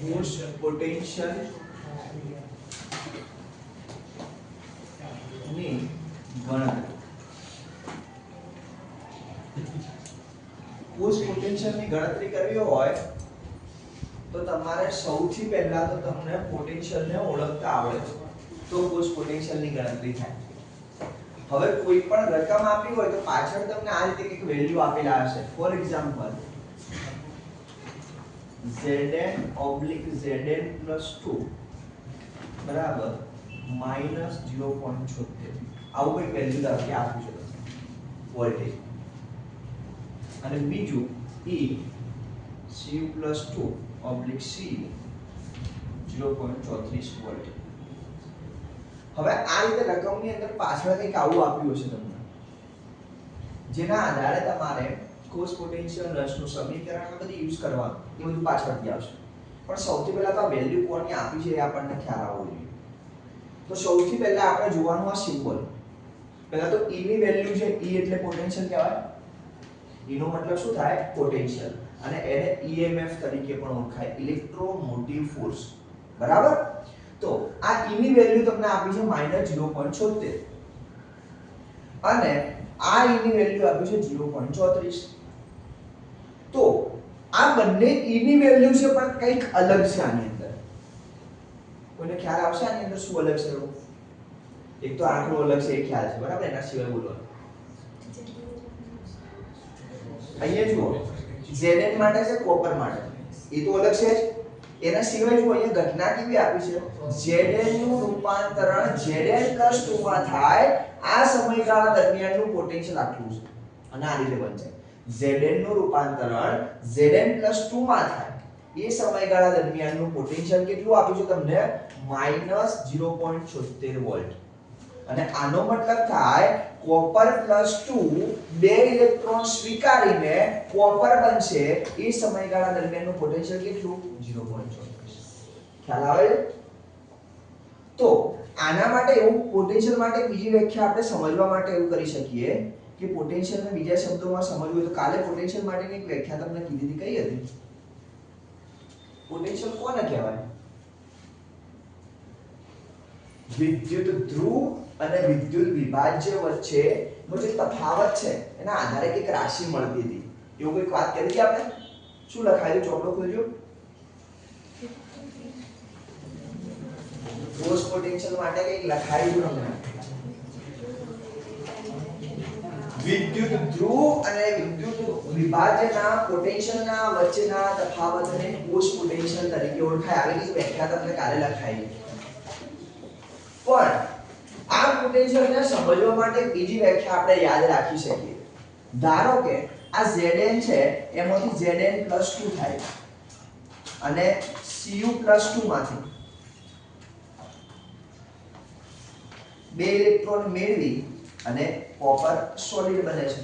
force potential ની ગણતરી force પોટેન્શિયલની ગણતરી કરવી હોય તો તમારે સૌથી પહેલા તો તમને પોટેન્શિયલ ને ઓળખતા આવડે તો ફોર્સ પોટેન્શિયલની ગણતરી થાય. હવે કોઈ પણ રકમ આપી હોય તો પાછળ તમને આ રીતે કંઈક વેલ્યુ આપેલા હશે. For example zn oblique zn 2 બરાબર? માઇનસ ઝીરો પોઈન્ટ છોતેર. આવું કંઈક વેલ્યુ ધારો કે આપ્યું છે. વોલ્ટેજ અને બીજું E cu plus two, oblique C zero point ચોત્રીસ વોલ્ટ. હવે આ રીતે રકમની અંદર પાછળ કંઈક આવું આપ્યું છે તમને. જેના આધારે તમારે કોસ પોટેન્શિયલ રસનું સમીકરણ બધી યુઝ કરવાનું. એ બધું પાછળથી આવશે. પણ સૌથી પહેલાં તો આ વેલ્યુ કોની આપી છે એ આપણને ખ્યાલ આવવો જોઈએ. તો સૌથી પહેલાં આપણે જોવાનું આ સિમ્બોલ પહેલાં તો E ની વેલ્યુ છે ઈ એટલે પોટેન્શિયલ કહેવાય. ઈનો મતલબ શું થાય? પોટેન્શિયલ અને એને ઈએમએફ તરીકે પણ ઓળખાય. ઇલેક્ટ્રોમોટિવ ફોર્સ બરાબર? તો આ ઈની વેલ્યુ તમને આપી છે -0.76 અને આ ઈની વેલ્યુ આપી છે 0.34 તો આ બંને E ની વેલ્યુ છે પણ કંઈક અલગ છે આની અંદર. કોઈને ખ્યાલ આવશે આની અંદર શું અલગ છે? એક તો આંકડો અલગ છે, એ ખ્યાલ છે. બરાબર? એના સિવાય બોલવાનું. અહીંયા જુઓ. Zn માટે છે કોપર માટે. એ તો અલગ છે એના સિવાય જુઓ, અહીંયા ઘટના કેવી આપી છે? Zn નું રૂપાંતરણ Zn 2 માં થાય. આ સમયગાળા દરમિયાનનું પોટેન્શિયલ આટલું છે. અને આ રીતે બનશે Zn નું રૂપાંતરણ Zn 2 માં થાય. એ સમયગાળા દરમિયાનનું પોટેન્શિયલ કેટલું આપ્યું છે તમને? -0.76 વોલ્ટ અને આનો મતલબ થાય કોપર પ્લસ ટુ બે ઇલેક્ટ્રોન સ્વીકારીને કોપર બનશે. એ સમયગાળા દરમિયાનનું પોટેન્શિયલ કેટલું? 0.34 ખ્યાલ આવે? તો આના માટે એવું પોટેન્શિયલ માટે બીજી વ્યાખ્યા આપણે સમજવા માટે એવું કરી શકીએ. કે પોટેન્શિયલને બીજા શબ્દોમાં સમજવું હોય તો કાલે પોટેન્શિયલ માટેની એક વ્યાખ્યા તમને કીધી હતી, કઈ હતી? પોટેન્શિયલ કોને કહેવાય? વિદ્યુત ધ્રુવ અને વિદ્યુત વિભાજ્ય વચ્ચેનો જે તફાવત છે, એના આધારે એક રાશિ મળતી હતી. એવું કંઈક વાત કરી હતી આપણે શું લખાયેલું ચોપડો ખોલજો ફોર્સ પોટેન્શિયલ માટે કંઈક લખાયેલું હમણાં વિદ્યુત ધ્રુવ અને વિદ્યુત વિભાજ્યના પોટેન્શિયલના વચ્ચેના તફાવતને પોસ્ટ પોટેન્શિયલ તરીકે ઓળખાય. રીતે વ્યાખ્યા તમને કાલે લખાઈ. પણ આ પોટેન્શિયલને સમજવા માટે બીજી વ્યાખ્યા આપણે યાદ રાખી શકીએ. ધારો કે આ Zn છે, એમાંથી Zn 2 થાય. અને Cu 2 માંથી બે ઇલેક્ટ્રોન મેળવી અને કોપર સોલિડ બને છે.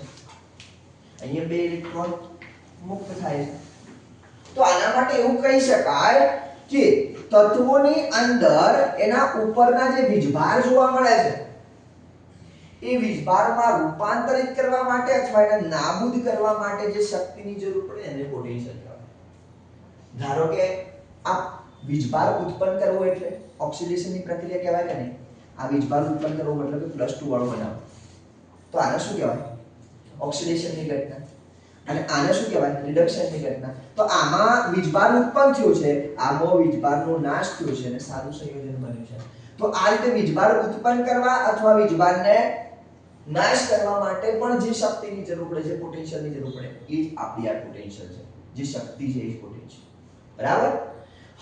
અહીંયા બે ઇલેક્ટ્રોન મુક્ત થાય છે. તો આના માટે એવું કહી શકાય કે તત્વોની અંદર એના ઉપરના જે વીજભાર જોવા મળે છે, એ વીજભારમાં રૂપાંતરિત કરવા માટે અથવા એને નાબૂદ કરવા માટે જે શક્તિની જરૂર પડે એને પોટેન્શિયલ કહેવાય. ધારો કે આ વીજભાર ઉત્પન્ન કરવો એટલે ઓક્સિડેશનની પ્રક્રિયા કહેવાય કે નહીં? આ વીજભાર ઉત્પન્ન કરવો મતલબ કે પ્લસ ટુ વાળો બનાવો તો આને શું કહેવાય? ઓક્સિડેશનની ઘટના. અને આને શું કહેવાય? રિડક્શનની ઘટના. તો આમાં વીજભાર ઉત્પન્ન થયો છે. આમાં વીજભારનો નાશ થયો છે અને સારું સંયોજન બન્યું છે. તો આ રીતે વીજભાર ઉત્પન્ન કરવા અથવા વીજભારને નાશ કરવા માટે પણ જે શક્તિની જરૂર પડે છે પોટેન્શિયલની જરૂર પડે, એ જ આપણી આ પોટેન્શિયલ છે. જે શક્તિ છે, એ જ પોટેન્શિયલ બરાબર?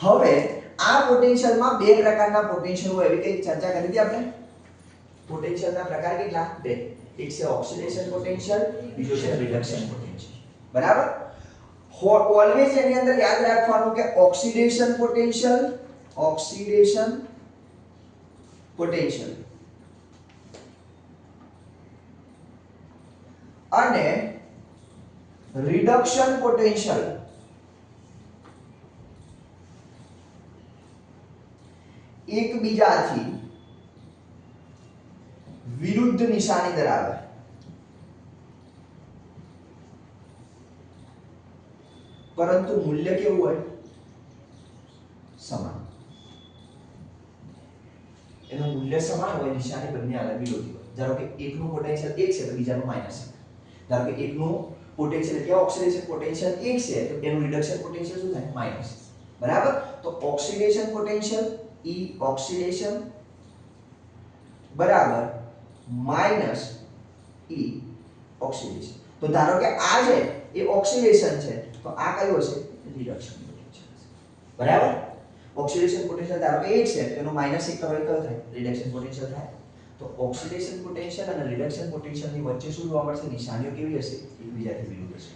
હવે આ પોટેન્શિયલમાં બે પ્રકારના પોટેન્શિયલ હોય. એવી કઈ ચર્ચા કરી હતી આપણે? પોટેન્શિયલના પ્રકાર કેટલા? બે. એક છે ઓક્સિડેશન પોટેન્શિયલ બીજો છે રિડક્શન પોટેન્શિયલ બરાબર ઓલવેઝ એની અંદર યાદ રાખવાનું કે ઓક્સિડેશન પોટેન્શિયલ ઓક્સિડેશન પોટેન્શિયલ અને રિડક્શન પોટેન્શિયલ એકબીજાથી વિરુદ્ધ નિશાની ધરાવે પરંતુ મૂલ્ય કેવું હોય સમાન એનું મૂલ્ય સમાન હોય નિશાની બંને આગળ વિરોધી હોય ધારો કે એકનું પોટેન્શિયલ એક છે તો બીજાનું માઇનસ ધારો કે એકનું પોટેન્શિયલ એટલે ઓક્સિડેશન પોટેન્શિયલ એક છે તો એનું રિડક્શન પોટેન્શિયલ શું થાય માઇનસ બરાબર તો ઓક્સિડેશન પોટેન્શિયલ ઈ ઓક્સિડેશન બરાબર માઇનસ ઈ ઓક્સિડેશન. તો ધારો કે આ છે, એ ઓક્સિડેશન છે, તો આ કયું હશે? રિડક્શન પોટેન્શિયલ બરાબર? ઓક્સિડેશન પોટેન્શિયલ ધારો કે 1 છે તો એનો માઇનસ એક કરો એટલે કયો થાય? રિડક્શન પોટેન્શિયલ થાય. તો ઓક્સિડેશન પોટેન્શિયલ અને રિડક્શન પોટેન્શિયલની વચ્ચે શું જોવા મળશે? નિશાનીઓ કેવી હશે? એકબીજાથી વિરુદ્ધ હશે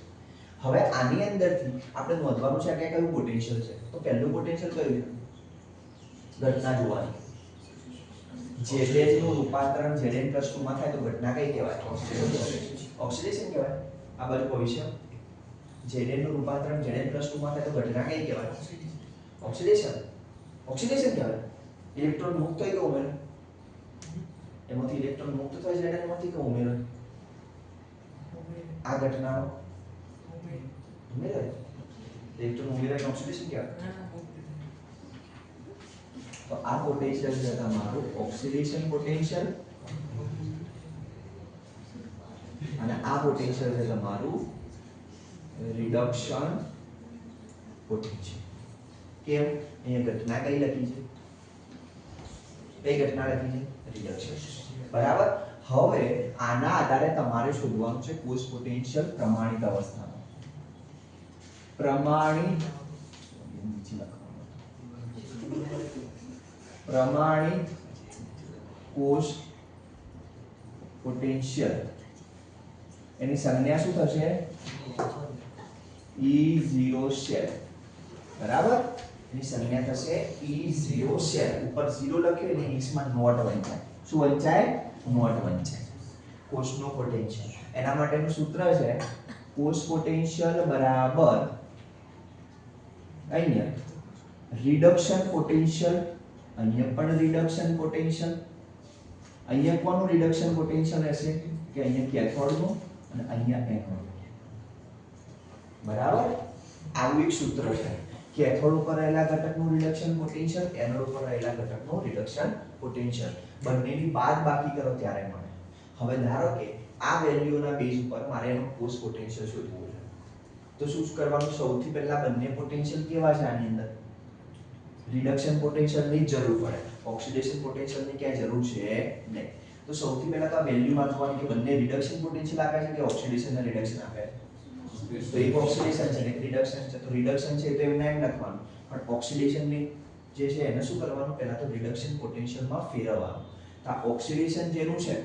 હવે આની અંદરથી આપણે નોંધવાનું છે કે કયું પોટેન્શિયલ છે? તો પહેલું પોટેન્શિયલ કયું છે? ઘટના જોવાની. જેડેજનું રૂપાંતરણ જેડેન પ્લસ ટુ માં થાય તો ઘટના કઈ કહેવાય? ઓક્સિડેશન કહેવાય. આ બાજુ ભવિષ્ય. જેડેનનું રૂપાંતરણ જેડેન પ્લસ ટુ માં થાય તો ઘટના કઈ કહેવાય? ઓક્સિડેશન ઓક્સિડેશન કહેવાય. ઇલેક્ટ્રોન મુક્ત થઈ કે ઉમેરો? એમાંથી ઇલેક્ટ્રોન મુક્ત થાય જેડેનમાંથી કે ઉમેરો? આ ઘટનાનો. ઉમેરો. ઇલેક્ટ્રોન ઉમેરાય ઓક્સિડેશન કહેવાય. તો આ પોટેન્શિયલ છે તમારું ઓક્સિડેશન પોટેન્શિયલ અને આ પોટેન્શિયલ છે તમારું રિડક્શન પોટેન્શિયલ કેમ? અહીંયા ઘટના કઈ લખી છે? કઈ ઘટના લખી છે? રિડક્શન બરાબર? હવે આના આધારે તમારે શોધવાનું છે કોષ પોટેન્શિયલ પ્રમાણિત અવસ્થામાં. પ્રમાણિત. પ્રમાણિત કોષ પોટેન્શિયલ એની સંજ્ઞા શું થશે? ઈ ઝીરો શેલ બરાબર? એની સંજ્ઞા થશે ઈ ઝીરો શેલ ઉપર ઝીરો લખ્યો એટલે ઇંગ્લિશમાં નોટ વંચાય શું વંચાય નોટ વંચાય કોષનો પોટેન્શિયલ એના માટેનું સૂત્ર છે કોષ પોટેન્શિયલ બરાબર. અહીંયા રિડક્શન પોટેન્શિયલ અહીંયા પણ રિડક્શન પોટેન્શિયલ અહીંયા કોનું રિડક્શન પોટેન્શિયલ હશે? કે અહીંયા કેથોડનું અને અહીંયા એનોડ બરાબર? આવું એક સૂત્ર છે. કેથોડ ઉપર રહેલા ઘટકનું રિડક્શન પોટેન્શિયલ એનોડ ઉપર રહેલા ઘટકનું રિડક્શન પોટેન્શિયલ બંનેની બાદ બાકી કરો ત્યારે મળે હવે ધારો કે આ વેલ્યુના બેઝ ઉપર મારે એનું કોષ પોટેન્શિયલ શોધવું છે. તો શું કરવાનું? સૌથી પહેલા બંને પોટેન્શિયલ કેવા છે આની અંદર? રિડક્શન પોટેન્શિયલની જરૂર પડે. ઓક્સિડેશન પોટેન્શિયલની ક્યાંય જરૂર છે નહીં. તો સૌથી પહેલા તો આ વેલ્યુ વાંચવાની કે બંને રિડક્શન પોટેન્શિયલ આપે છે કે ઓક્સિડેશન અને રિડક્શન આપે છે? તો એક ઓક્સિડેશન છે ને એક રિડક્શન છે. તો રિડક્શન છે તો એમને એમ લખવાનું. પણ ઓક્સિડેશનની જે છે એને શું કરવાનું? પહેલા તો રિડક્શન પોટેન્શિયલમાં ફેરવવાનું. તો આ ઓક્સિડેશન જેનું છે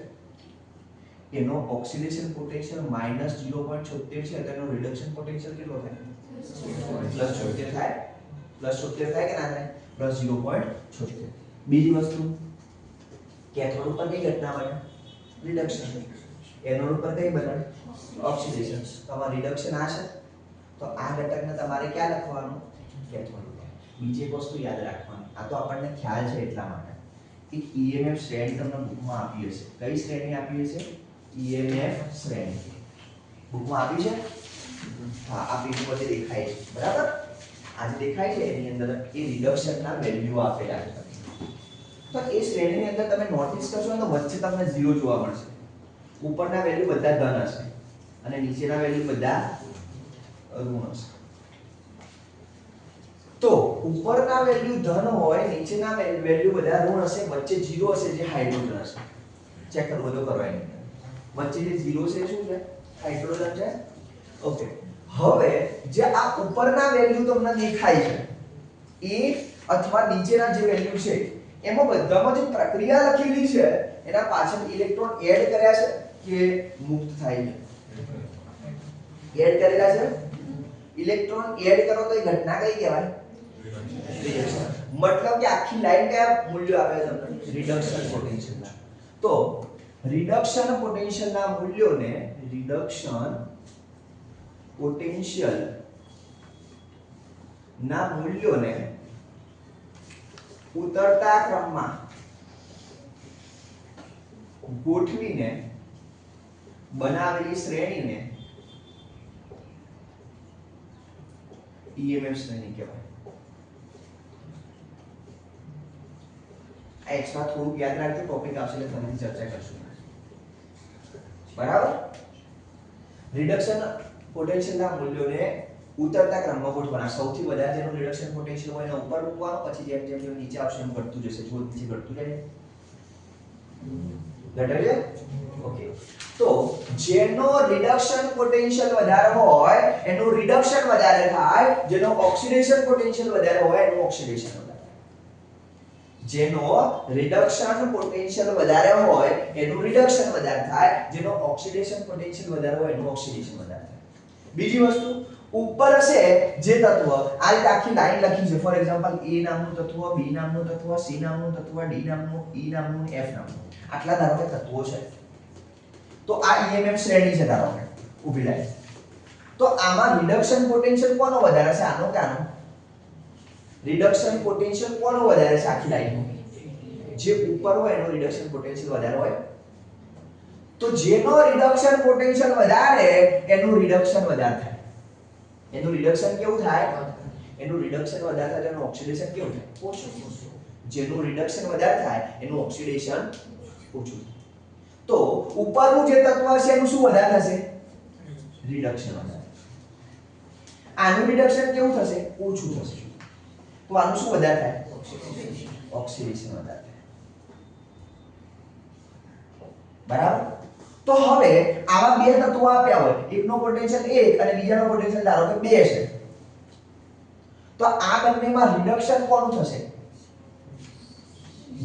એનો oxidation potential minus zero point છોતેર છે તો એનો રિડક્શન પોટેન્શિયલ કેટલો થાય? પ્લસ છોતેર થાય. પ્લસ છોતેર થાય કે ના થાય? પ્લસ ઝીરો પોઈન્ટ છોતેર. બીજી વસ્તુ? કેથોડ ઉપર કઈ ઘટના બને? રિડક્શન એનોડ ઉપર કઈ બને? ઓક્સિડેશન તમારે રિડક્શન આ છે? તો આ ઘટકને તમારે ક્યાં લખવાનું? કેથોડ ઉપર. બીજી એક વસ્તુ યાદ રાખવાની. આ તો આપણને ખ્યાલ છે એટલા માટે. કે ઈએમએફ શ્રેણી તમને બુકમાં આપી હશે. કઈ શ્રેણી આપી હશે? ઈએમએફ શ્રેણી. બુકમાં આપી છે? હા, આ પેજ પર દેખાય છે. બરાબર? આ જે દેખાય છે એની અંદર એ રિડક્શનના વેલ્યુ આપેલા છે. તો એ શ્રેણીની અંદર તમે નોટિસ કરશો તો વચ્ચે તમને ઝીરો જોવા મળશે. ઉપરના વેલ્યુ બધા ધન હશે અને નીચેના વેલ્યુ બધા ઋણ હશે. તો ઉપરના વેલ્યુ ધન હોય, નીચેના વેલ્યુ બધા ઋણ હશે, વચ્ચે ઝીરો હશે જે હાઇડ્રોજન હશે. ચેક કરવો તો કરવાની. વચ્ચે જે ઝીરો છે, શું છે? હાઇડ્રોજન છે? ઓકે હવે જે આ ઉપરના વેલ્યુ તમને દેખાય છે એ અથવા નીચેના જે વેલ્યુ છે એમાં બધામાં જે પ્રક્રિયા લખેલી છે એના પાછળ ઇલેક્ટ્રોન એડ કર્યા છે કે મુક્ત થાય છે. એડ કરેલા છે? ઇલેક્ટ્રોન એડ કરો તો એ ઘટના કઈ કહેવાય? મતલબ કે આખી લાઈન કયા મૂલ્યો આપે છે તમને? રિડક્શન પોટેન્શિયલ તો રિડક્શન પોટેન્શિયલના મૂલ્યોને રિડક્શન પોટેન્શિયલ ના મૂલ્યોને ઉતરતા ક્રમમાં ગોઠવીને બનાવેલી શ્રેણીને ઈએમએફ શ્રેણી કહેવાય. આ એક્સ્ટ્રા થોડુંક યાદ રાખજો ટોપિક આવશે એટલે ફરીથી ચર્ચા કરશું. બરાબર? રિડક્શન પોટેન્શિયલના મૂલ્યોને ઉતરતા ક્રમમાં ગોઠવાના સૌથી વધારે જેનું રિડક્શન પોટેન્શિયલ હોય એને ઉપર મૂકવાનો, પછી જેમ જેમ જેમ નીચે આવશે એમ ઘટતું જશે. જો નીચે ઘટતું જાય. ઘટે ઓકે તો જેનો રિડક્શન પોટેન્શિયલ વધારે હોય, એનું રિડક્શન વધારે થાય, જેનો ઓક્સિડેશન પોટેન્શિયલ વધારે હોય, એનું ઓક્સિડેશન વધારે જેનો રિડક્શન પોટેન્શિયલ વધારે હોય, એનું રિડક્શન વધારે થાય, જેનો ઓક્સિડેશન પોટેન્શિયલ વધારે હોય, એનું ઓક્સિડેશન વધારે થાય. બીજી વસ્તુ, ઉપર હશે જે તત્વ. આ રીતે આખી લાઈન લખી છે. ફોર એક્ઝામ્પલ એ નામનું તત્વ બી નામનું તત્વ સી નામનું તત્વ ડી નામનું ઈ નામનું એફ નામનું. આટલા ધારો કે તત્વો છે. તો આ ઈએમએફ શ્રેણી છે ધારો કે ઊભી લાઈન. તો આમાં રિડક્શન પોટેન્શિયલ કોનો વધારે છે આનો કે આનો? રિડક્શન પોટેન્શિયલ કોનો વધારે છે આખી લાઈનનું જે ઉપર હોય એનો રિડક્શન પોટેન્શિયલ વધારે હોય તો જેનો રિડક્શન પોટેન્શિયલ વધારે, એનું રિડક્શન વધારે થાય. એનું રિડક્શન કેવું થાય? એનું રિડક્શન વધારે થાય એનું ઓક્સિડેશન કેવું થાય? ઓછું જેનું રિડક્શન વધારે થાય, એનું ઓક્સિડેશન ઓછું તો ઉપરનું જે તત્વ છે એનું શું વધારે થશે? રિડક્શન વધારે આનું રિડક્શન કેવું થશે? ઓછું થશે. તો આનું શું વધારે થાય? ઓક્સિડેશન વધારે થાય. બરાબર? તો હવે આવા બે તત્વો આપ્યા હોય, એકનો પોટેન્શિયલ 1 અને બીજાનો પોટેન્શિયલ ધારો કે 2 છે. તો આ બંનેમાં રિડક્શન કોનું થશે?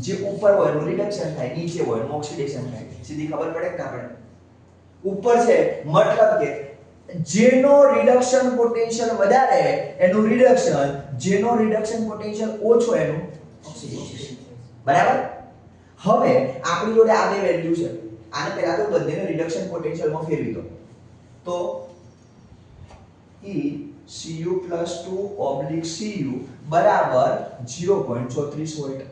જે ઉપર હોય એનું રિડક્શન થાય, નીચે હોય એનું ઓક્સિડેશન થાય. સીધી ખબર પડે કે આપણે ઉપર છે, મતલબ કે જેનો રિડક્શન પોટેન્શિયલ વધારે, એનું રિડક્શન જેનો રિડક્શન પોટેન્શિયલ ઓછો, એનું ઓક્સિડેશન બરાબર? હવે આપણી જોડે આ બે વેલ્યુ છે. આને પહેલા તો બંનેને રિડક્શન પોટેન્શિયલમાં ફેરવી દો. તો E Cu 2 ઓબ્લિક Cu બરાબર 0.34 વોલ્ટ.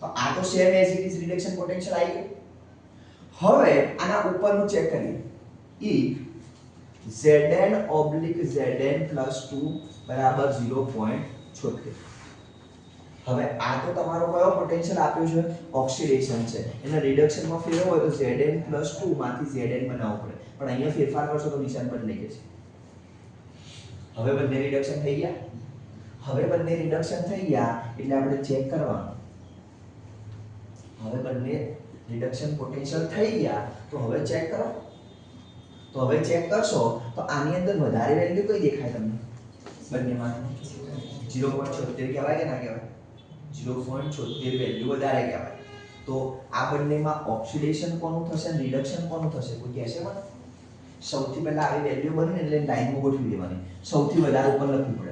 તો આ તો same as it is reduction potential આવી ગયું હવે આના ઉપરનું ચેક કરીએ. E Zn ઓબ્લિક Zn 2 બરાબર 0.76 હવે આ તો તમારો કયો પોટેન્શિયલ આપ્યો છે? ઓક્સિડેશન છે. એને રિડક્શનમાં ફેરવો હોય તો Zn 2 માંથી Zn બનાવવો પડે. પણ અહીંયા ફેરફાર કરશો તો નિશાન બદલાઈ જશે. હવે બંને રિડક્શન થઈ ગયા? હવે બંને રિડક્શન થઈ ગયા એટલે આપણે ચેક કરવાનું. હવે બંને રિડક્શન પોટેન્શિયલ થઈ ગયા તો હવે ચેક કરો. તો હવે ચેક કરશો તો આની અંદર વધારે વેલ્યુ કઈ દેખાય તમને? બંનેમાં 0.76 કહેવાય કે ના કહેવાય? 0.76 વેલ્યુ વધારે કહેવાય. તો આ બંનેમાં ઓક્સિડેશન કોનું થશે રિડક્શન કોનું થશે? કોઈ કહેશે મને? સૌથી પહેલાં આવી વેલ્યુ બને એટલે લાઈનમાં ગોઠવી દેવાની. સૌથી વધારે ઉપર લખવું પડે.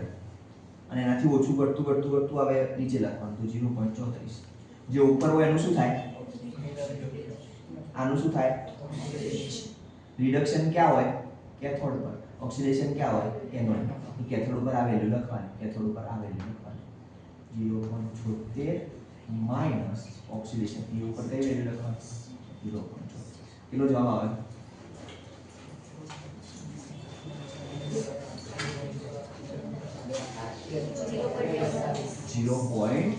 અને એનાથી ઓછું ઘટતું ઘટતું ઘટતું આવે નીચે લખવાનું. તો 0.34 જે ઉપર હોય એનું શું થાય? આનું શું થાય? રિડક્શન ક્યાં હોય? કેથોડ પર. ઓક્સિડેશન ક્યાં હોય? એનોડ કેથોડ ઉપર આ વેલ્યુ લખવાની કેથોડ ઉપર આ વેલ્યુ લખવાની. 0.76 માઇનસ ઓક્સિડેશન એ ઉપર કઈ વેલ્યુ લખવાની 0.76 કેટલો જવાબ આવે ઝીરો પોઈન્ટ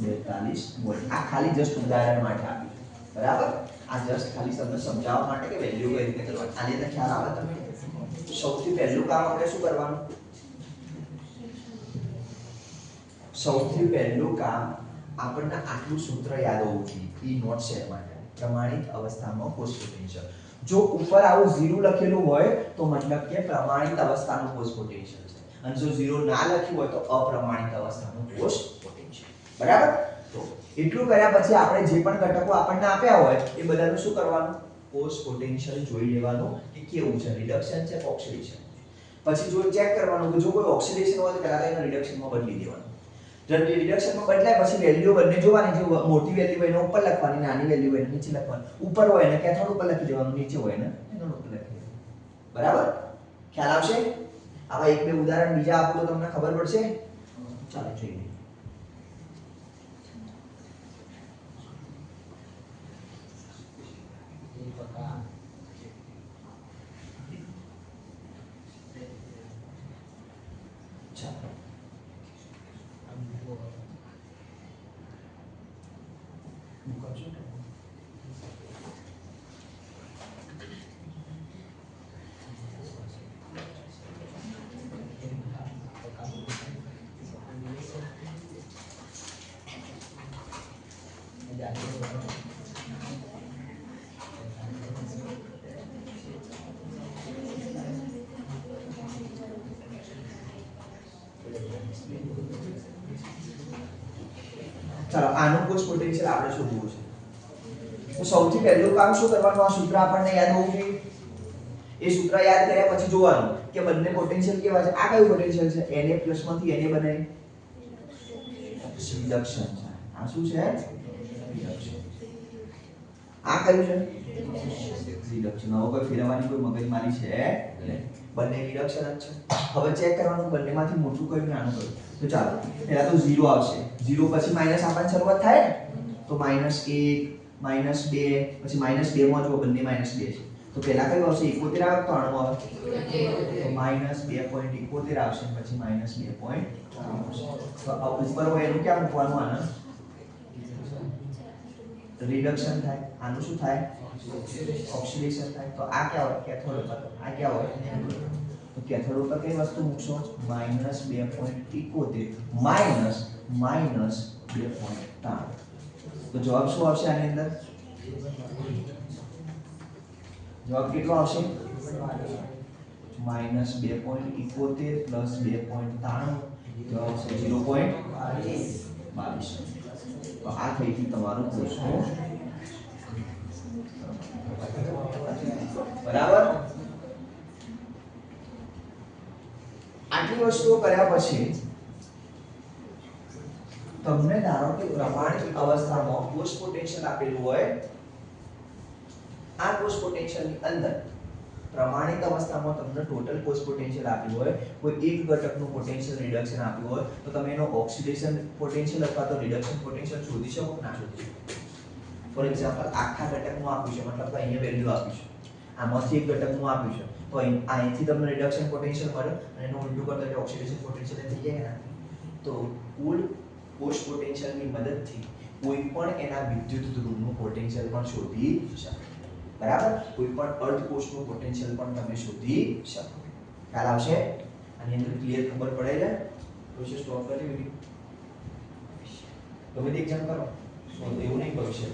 બેતાલીસ વોલ્ટ આ ખાલી જસ્ટ ઉદાહરણ માટે આપ્યું બરાબર આ જસ્ટ ખાલી તમને સમજાવવા માટે કે વેલ્યુ કઈ રીતે કરવાની આની અંદર ખ્યાલ આવે તમને સૌથી પહેલું કામ આપણે શું કરવાનું સૌથી પહેલું કામ આપણને આટલું સૂત્ર યાદ હોવું જોઈએ. ઈ નોટ શેર માટે. પ્રમાણિત અવસ્થામાં પોસ્ટ જો ઉપર આવું ઝીરો લખેલું હોય, તો મતલબ કે પ્રમાણિત અવસ્થાનું પોસ્ટ પોટેન્શિયલ છે. અને જો ઝીરો ના લખ્યું હોય, તો અપ્રમાણિત અવસ્થાનું પોસ્ટ પોટેન્શિયલ બરાબર? તો એટલું કર્યા પછી આપણે જે પણ ઘટકો આપણને આપ્યા હોય, એ બધાનું શું કરવાનું? પોસ્ટ પોટેન્શિયલ જોઈ લેવાનું કે કેવું છે. રિડક્શન છે ઓક્સિડેશન પછી જો ચેક કરવાનું કે જો કોઈ ઓક્સિડેશન હોય, તો પહેલા એના રિડક્શનમાં બદલી દેવાનું. જો રિડક્શનમાં બદલાય પછી વેલ્યુ બંને જોવાની જે મોટી વેલ્યુ હોય એને ઉપર લખવાની, નાની વેલ્યુ હોય નીચે લખવાની. ઉપર હોય એને કેથોડ ઉપર લખી દેવાનું? નીચે હોય એને એનોડ ઉપર લખી બરાબર? ખ્યાલ આવશે? આવા એક બે ઉદાહરણ બીજા આપું તો તમને ખબર પડશે. ચાલો જોઈએ. ચાલો, આનું કુછ પોટેન્શિયલ આપણે શોધવું છે. તો સૌથી પહેલું કામ શું કરવાનું? આ સૂત્ર આપણને યાદ હોવું જોઈએ? એ સૂત્ર યાદ કર્યા પછી જોવાનું કે બંને પોટેન્શિયલ કેવા છે? આ કયું પોટેન્શિયલ છે? Na પ્લસમાંથી Na બને રિડક્શન છે. આ શું છે? આ કયું છે? રિડક્શન હવે કોઈ ફેરવવાની કોઈ મગજમારી છે? બંને રિડક્શન જ છે. હવે ચેક કરવાનું બંનેમાંથી મોટું કયું નાનું કયું તો ચાલો, પહેલા તો 0 આવશે. 0 પછી માઇનસ આપણે શરૂઆત થાય? ને તો માઇનસ 1 માઇનસ 2 પછી માઇનસ 2 માં જો બંને માઇનસ 2 છે. તો પહેલા કયું આવશે? 71 આવે તો 93 આવે. તો માઇનસ 2.71 આવશે પછી માઇનસ 2. તો આ ઉપર હોય એનું ક્યાં મૂકવાનું આને? રિડક્શન થાય. આનું શું થાય? ઓક્સિડેશન થાય. તો આ ક્યાં હોય? કેથોડ આ ક્યાં હોય? તો કેથોડ ઉપર કઈ વસ્તુ મૂકશો? માઇનસ બે પોઈન્ટ ઇકોતેર માઇનસ માઇનસ બે પોઈન્ટ ત્રણ તો જવાબ શું આવશે આની અંદર? જવાબ કેટલો આવશે? માઇનસ બે પોઈન્ટ ઇકોતેર પ્લસ બે પોઈન્ટ ત્રાણું જવાબ છે ઝીરો પોઈન્ટ બાવીસ. તો આ થઈ ગયું તમારું પ્રશ્નો. બરાબર? આટલી વસ્તુઓ કર્યા પછી તમને ધારો કે પ્રમાણિત અવસ્થામાં કોષ પોટેન્શિયલ આપેલું હોય, આ કોષ પોટેન્શિયલની અંદર પ્રમાણિત અવસ્થામાં તમને ટોટલ કોષ પોટેન્શિયલ આપ્યું હોય, કોઈ એક ઘટકનું પોટેન્શિયલ રિડક્શન આપ્યું હોય, તો તમે એનો ઓક્સિડેશન પોટેન્શિયલ અથવા તો રિડક્શન પોટેન્શિયલ શોધી શકો ના શોધી શકો? ફોર એક્ઝામ્પલ આખા ઘટકનું આપ્યું છે મતલબ અહીંયા વેલ્યુ આપ્યું છે આમાંથી એક ઘટકનું આપ્યું છે તો અહીં અહીંથી તમને રિડક્શન પોટેન્શિયલ મળે અને એનું ઉલટું કરતો એટલે ઓક્સિડેશન પોટેન્શિયલ થઈ જાય કે તો કુલ પોસ્ટ પોટેન્શિયલની મદદથી કોઈ પણ એના વિદ્યુત ધ્રુવનું પોટેન્શિયલ પણ શોધી શકે બરાબર? કોઈ પણ અર્ધ પોસ્ટનું પોટેન્શિયલ પણ તમે શોધી શકો. ખ્યાલ આવશે? અને અંદર ક્લિયર ખબર પડે છે પ્રોસેસ સ્ટોપ કરી વીડિયો ગમે તે એક્ઝામ કરો. એવું નહીં ભવિષ્ય